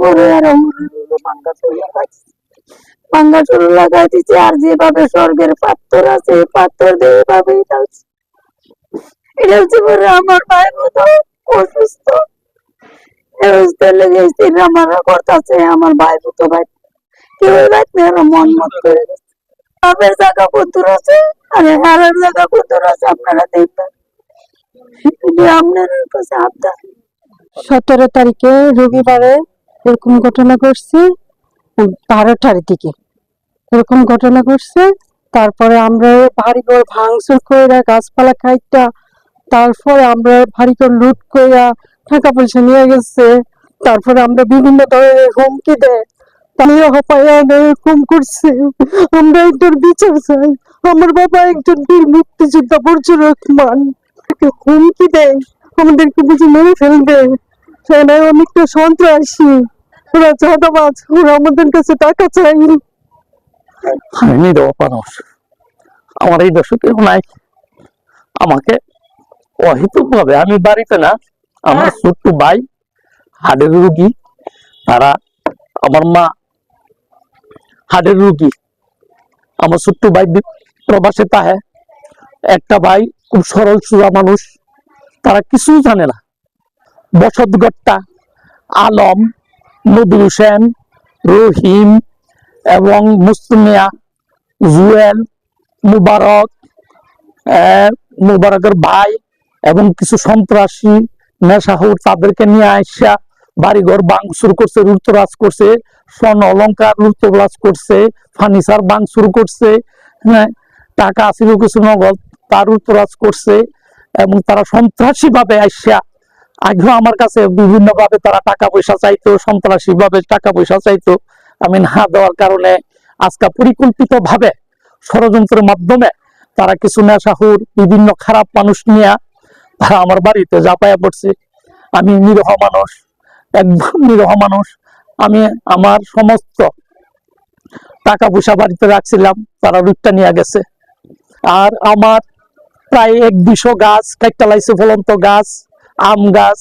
পরে আর পাঙ্গা পাঙ্গা লাগাই আর যেভাবে স্বর্গের পাথর আছে পাথর দিয়ে এভাবেই যাচ্ছে এটা হচ্ছে পরে আমার ভাই মতো অসুস্থ। লেগে আমার ভাই মতো ভাই কেউ ভাই মন মত করে বাপের জায়গা আছে, আর হারের জায়গা কুতুর আছে, আপনারা দেখবেন। এটা আপনাদের কাছে আবদার। সতেরো তারিখে রবিবারে এরকম ঘটনা ঘটছে বারোটার দিকে এরকম ঘটনা ঘটছে। তারপরে আমরা ভারী করে ভাঙচুর কইরা গাছপালা খাইটা তারপরে আমরা ভারী করে লুট কইরা টাকা পয়সা নিয়ে গেছে, তারপরে আমরা বিভিন্ন ধরনের হুমকি দেয়। আমরা বাবা একজন বীর মুক্তিযোদ্ধা বর্জ্য রহমান হুমকি দেয়। আমাদেরকে বুঝে মেরে ফেলবে। সেটা অনেকটা সন্ত্রাসী। ওরা চাঁদাবাজ। ওরা আমাদের কাছে টাকা চাই। আমি নিরহ মানুষ আমার এই দেশে কেউ নাই। আমাকে অহেতুক ভাবে আমি বাড়িতে না, আমার ছোট্ট ভাই হার্টের রুগী, তারা আমার মা হার্টের রুগী, আমার ছোট্ট ভাই প্রবাসে তাহে একটা ভাই খুব সরল সোজা মানুষ। তারা কিছু জানে না। বসতগট্টা আলম নদুল হোসেন, রহিম এবং মুসলিমিয়া জুয়েল, মুবারক মুবারকের ভাই এবং কিছু সন্ত্রাসী নেশাহুর তাদেরকে নিয়ে আসা বাড়িঘর বাংচুর করছে, লুটতরাজ করছে, স্বর্ণ অলঙ্কার লুটতরাজ করছে, ফার্নিচার বাংচুর করছে হ্যাঁ টাকা আছিল কিছু নগদ, তার লুটতরাজ করছে। এবং তারা সন্ত্রাসী ভাবে আসা আগেও আমার কাছে বিভিন্ন ভাবে তারা টাকা পয়সা চাইতো সন্ত্রাসী ভাবে টাকা পয়সা চাইতো। আমি না দেওয়ার কারণে আজকে পরিকল্পিত ভাবে ষড়যন্ত্রের মাধ্যমে তারা কিছু নেশাহুর বিভিন্ন খারাপ মানুষ নিয়ে তারা আমার বাড়িতে জাপায়া পড়ছে। আমি নিরহ মানুষ, একদম নিরহ মানুষ। আমি আমার সমস্ত টাকা পয়সা বাড়িতে রাখছিলাম, তারা রুটটা নিয়ে গেছে। আর আমার প্রায় এক দুশো গাছ কাইটা লাইছে ফলন্ত গাছ, আম গাছ,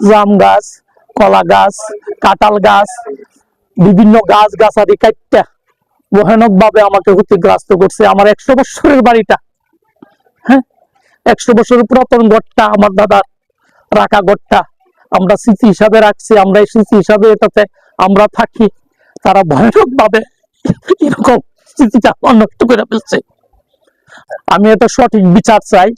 জাম গাছ, কলা গাছ, কাঁঠাল গাছ, বিভিন্ন গাছ গাছারি কাইটা ভয়ানক ভাবে আমাকে ক্ষতিগ্রস্ত করছে আমার একশো বছরের বাড়িটা। হ্যাঁ? একশো বছরের পুরাতন ঘরটা, আমার দাদার রাখা ঘরটা আমরা স্মৃতি হিসাবে রাখছি, আমরা এই স্মৃতি হিসাবে এটাতে আমরা থাকি। তারা ভয়ানক ভাবে এরকম স্মৃতিটা নষ্ট করে ফেলছে। আমি এটা সঠিক বিচার চাই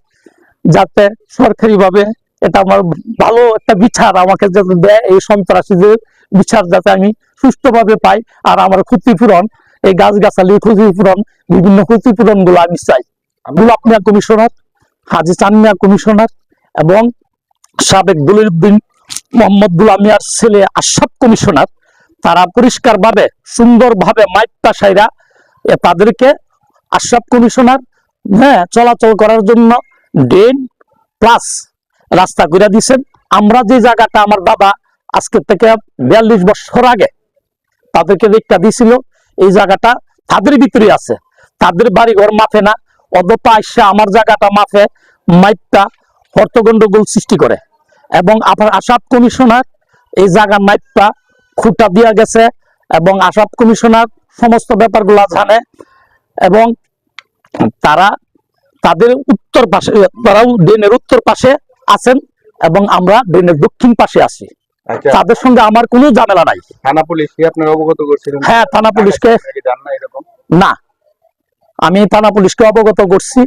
যাতে সরকারি ভাবে এটা আমার ভালো একটা বিচার আমাকে যাতে দেয়, এই সন্ত্রাসীদের বিচার যাতে আমি সুষ্ঠুভাবে পাই আর আমার ক্ষতিপূরণ, এই গাছ গাছালি ক্ষতিপূরণ, বিভিন্ন ক্ষতিপূরণগুলো আমি চাই। গোলাপ মিয়া কমিশনার, হাজি চান মিয়া কমিশনার এবং সাবেক দলিলউদ্দিন মোহাম্মদ গুলাম মিয়ার ছেলে আশরাফ কমিশনার, তারা পরিষ্কার ভাবে সুন্দর ভাবে মাইকটা সাইরা তাদেরকে আশরাফ কমিশনার হ্যাঁ চলাচল করার জন্য ড্রেন প্লাস রাস্তা করে দিছেন। আমরা যে জায়গাটা আমার বাবা আজকে থেকে বিয়াল্লিশ বছর আগে তাদেরকে দিকটা দিছিল, এই জায়গাটা তাদের ভিতরে আছে। তাদের বাড়ি ঘর মাফে না অদপা আসছে আমার জায়গাটা মাফে মাইকটা হর্তগন্ডগোল সৃষ্টি করে। এবং আপনার আসাপ কমিশনার এই জায়গার মাইকটা খুঁটা দিয়া গেছে এবং আসাপ কমিশনার সমস্ত ব্যাপারগুলো জানে এবং তারা তাদের উত্তর পাশে তারাও ড্রেনের উত্তর পাশে আছেন এবং আমরা ড্রেনের দক্ষিণ পাশে আছি। আচ্ছা। তাদের সঙ্গে আমার কোনো ঝামেলা নাই। থানা পুলিশ কি আপনার অবগত করছিলেন? হ্যাঁ থানা পুলিশকে। না। আমি থানা পুলিশকে অবগত করছি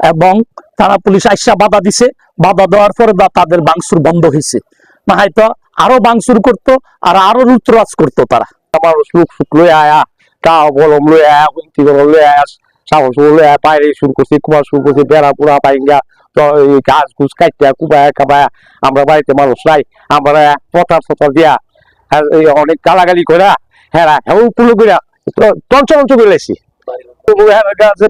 এবং থানা পুলিশ আইসা বাধা দিছে। বাধা দেওয়ার পরে বা তাদের বাংসুর বন্ধ হয়েছে না হয়তো আরও বাংসুর করতো আর আরও লুটরাজ করতো তারা। আমার সুখ সুখ লই আয়া কা বলম লই আয়া লই আয়া। সাহস আয়া বাইরে শুরু করছি, কুমার শুরু করছি বেড়া পুরা পাইঙ্গা গাছ গুছ কাটিয়া, কুবায়া কাবায়া আমরা বাড়িতে মানুষ নাই, আমরা পতার ফতার দিয়া আর অনেক গালাগালি করা হ্যাঁ হ্যাঁ পুলো কইরা টঞ্চল অঞ্চল করে লেছি।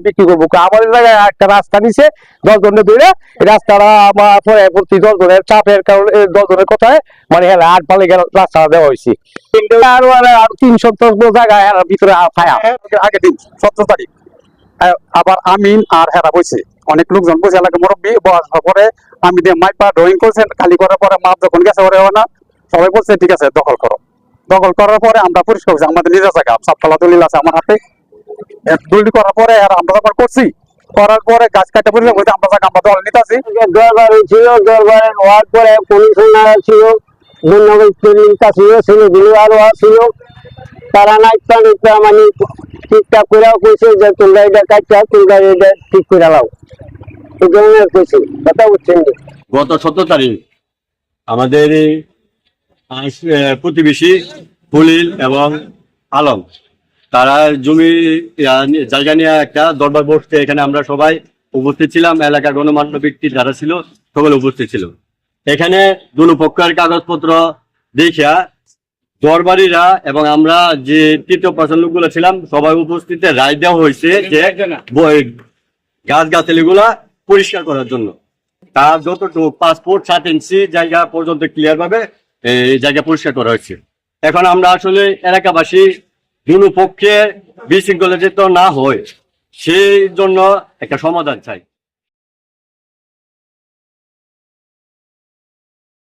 বিক্রি করব আমার জায়গায় একটা রাস্তা নিছে দশ জনের ধরে রাস্তাটা আমার পরে প্রতি দশ জনের চাপের কারণে দশ জনের কথায় মানে হ্যাঁ আট পালে গেল রাস্তা দেওয়া হয়েছে আরও আর- তিন সপ্তাহ জায়গায় ভিতরে আগের দিন সতেরো তারিখ আবার আমিন আর হেরা বইছে। অনেক লোকজন বসে এলাকা মুরব্বী হওয়ার পরে আমি দিয়ে মাইপা ড্রয়িং করছেন, খালি করার পরে মাপ যখন গেছে, ওরে না। সবাই বলছে, ঠিক আছে, দখল করো। দখল করার পরে আমরা পরিষ্কার করছি আমাদের নিজের জায়গা, সাততলা দলিল আছে আমার হাতে। দলিল করার পরে আর আমরা যখন করছি, করার পরে গাছ কাটে পরিষ্কার করতে আমরা জায়গা, আমরা দল নিতে আছি দরবার ছিল দরবারে হওয়ার পরে কমিশনার ছিল ছিল ছেলেগুলো আরও ছিল। তারা নাইতা নাইতা মানে ঠিকঠাক করে কইছে যে তোমরা এটা কাটটা তোমরা এটা ঠিক করে লাও এই ধরনের কইছে, কথা বুঝছেন গত সতেরো তারিখ আমাদের প্রতিবেশী ফুলিল এবং আলম, তারা জমি জায়গা নিয়ে একটা দরবার বসতে এখানে আমরা সবাই উপস্থিত ছিলাম, এলাকার গণমান্য ব্যক্তি যারা ছিল, সকলে উপস্থিত ছিল। এখানে দুটো পক্ষের কাগজপত্র দেখিয়া দরবারিরা এবং আমরা যে তৃতীয় পার্সন লোকগুলো ছিলাম সবাই উপস্থিতে রায় দেওয়া হয়েছে যে গাছ গাছালিগুলা পরিষ্কার করার জন্য। তার যতটুকু পাসপোর্ট সাত ইঞ্চি জায়গা পর্যন্ত ক্লিয়ার ভাবে এই জায়গা পরিষ্কার করা হয়েছে। এখন আমরা আসলে এলাকাবাসী দুনো পক্ষে বিশৃঙ্খলা যেত না হয় সেই জন্য একটা সমাধান চাই।